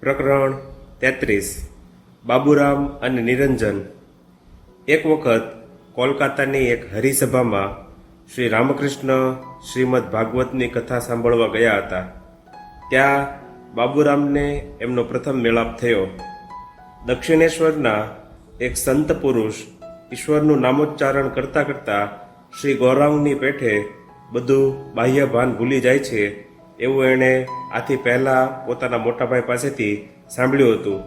પ્રકરણ તેત્રીસ. બાબુરામ અને નિરંજન. એક વખત કોલકાતાની એક હરિસભામાં શ્રી રામકૃષ્ણ શ્રીમદ ભાગવતની કથા સાંભળવા ગયા હતા. ત્યાં બાબુરામને એમનો પ્રથમ મેળાપ થયો. દક્ષિણેશ્વરના એક સંત પુરુષ ઈશ્વરનું નામોચ્ચારણ કરતાં કરતાં શ્રી ગૌરાંગની પેઠે બધું બાહ્ય ભાન ભૂલી જાય છે એવું એણે આથી પહેલાં પોતાના મોટાભાઈ પાસેથી સાંભળ્યું હતું.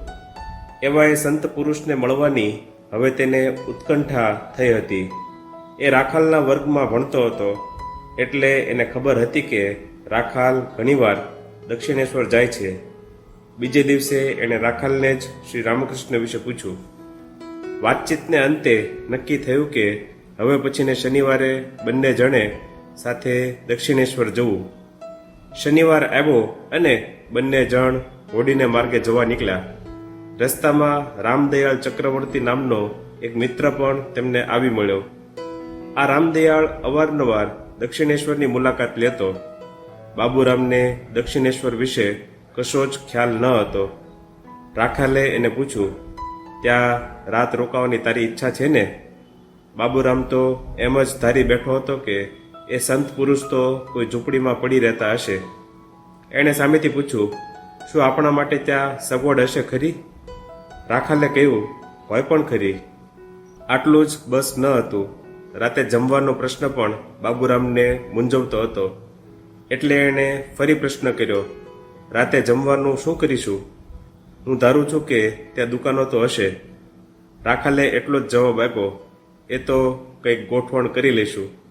એવા એ સંત પુરુષને મળવાની હવે તેને ઉત્કંઠા થઈ હતી. એ રાખાલના વર્ગમાં ભણતો હતો, એટલે એને ખબર હતી કે રાખાલ ઘણીવાર દક્ષિણેશ્વર જાય છે. બીજે દિવસે એણે રાખાલને જ શ્રી રામકૃષ્ણ વિશે પૂછ્યું. વાતચીતને અંતે નક્કી થયું કે હવે પછીને શનિવારે બંને જણે સાથે દક્ષિણેશ્વર જવું. શનિવાર આવ્યો અને બંને જણ હોડીને માર્ગે જવા નીકળ્યા. રસ્તામાં રામદયાળ ચક્રવર્તી નામનો એક મિત્ર પણ તેમને આવી મળ્યો. આ રામદયાળ અવારનવાર દક્ષિણેશ્વરની મુલાકાત લેતો. બાબુરામને દક્ષિણેશ્વર વિશે કશો જ ખ્યાલ ન હતો. રાખાલે એને પૂછ્યું, ત્યાં રાત રોકાવાની તારી ઈચ્છા છે ને? બાબુરામ તો એમ જ ધારી બેઠો હતો કે એ સંત પુરુષ તો કોઈ ઝૂંપડીમાં પડી રહેતા હશે. એણે સામેથી પૂછ્યું, શું આપણા માટે ત્યાં સગવડ હશે ખરી? રાખાલે કહ્યું, હોય પણ ખરી. આટલું જ બસ ન હતું. રાતે જમવાનો પ્રશ્ન પણ બાબુરામને મૂંઝવતો હતો. એટલે એણે ફરી પ્રશ્ન કર્યો, રાતે જમવાનું શું કરીશું? હું ધારું છું કે ત્યાં દુકાનો તો હશે. રાખાલે એટલો જ જવાબ આપ્યો, એ તો કંઈક ગોઠવણ કરી લઈશું.